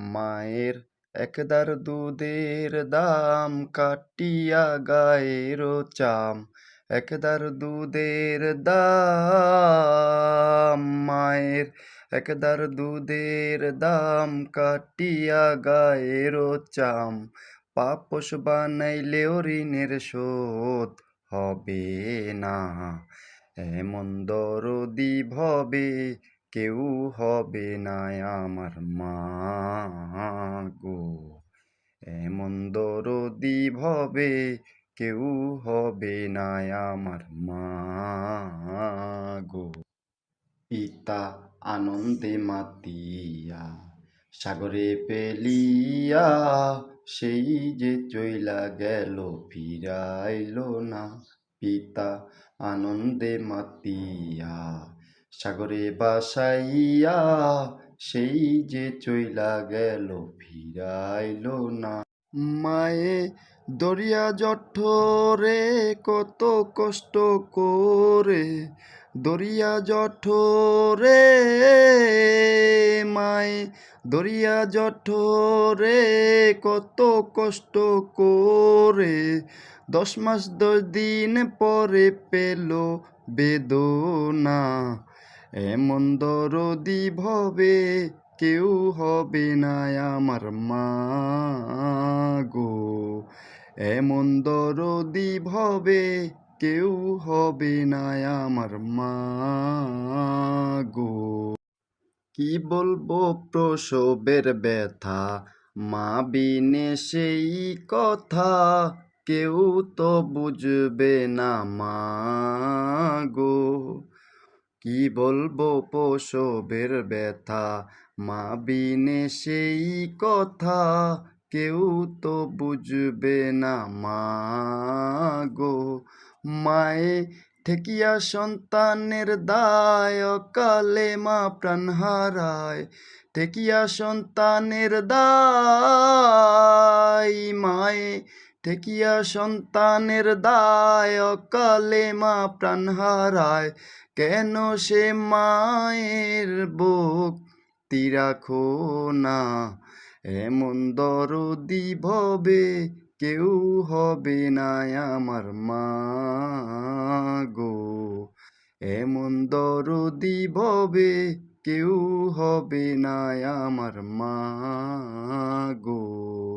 মায়ের একদার দুধের দাম কাটিয়া গায়ের চাম। একদার দুধের দাম, মায়ের একদার দুধের দাম কাটিয়া গায়ের চাম। পাপস বানাইলেও ঋণের শোধ হবে না। এমন দরদি ভবে কেউ হবে না আমার মা গো। এমন দরদি ভবে কেউ হবে না আমার মা গো। পিতা আনন্দে মাতিয়া, সাগরে পেলিয়া, সেই যে চইলা গেল, ফিরাইল না। পিতা আনন্দে মাতিয়া সাগরে বাসাইয়া সেই যে চইলা গেল, ফিরাইল না। মায়ে দরিয়া জঠরে কত কষ্ট করে, দরিয়া জঠরে, মায়ে দরিয়া জঠরে কত কষ্ট করে, দশ মাস দশ দিন পরে পেল বেদনা। এমন দরদি ভবে কেউ হবে না আমার মা গো। এমন দরদি ভবে কেউ হবে না আমার মা গো। কি বলব প্রসবের ব্যথা? মা বিনে সেই কথা কেউ তো বুঝবে না মা গো। কি বলব প্রসবের ব্যথা? মা বিনে সেই কথা কেউ তো বুঝবে না। মা গো, মায়ে ঠেকিয়া সন্তানের দায় কালে মা প্রাণ হারায়। ঠেকিয়া সন্তানের দায় ঠেকিয়া সন্তানের দায় কালে মা প্রাণ হারায়। কেন সে মায়ের বুক তিরাখো না? এমন দরদি ভবে কেউ হবে না আমার মা গো। এমন দরদি ভবে কেউ হবে না আমার মা গো।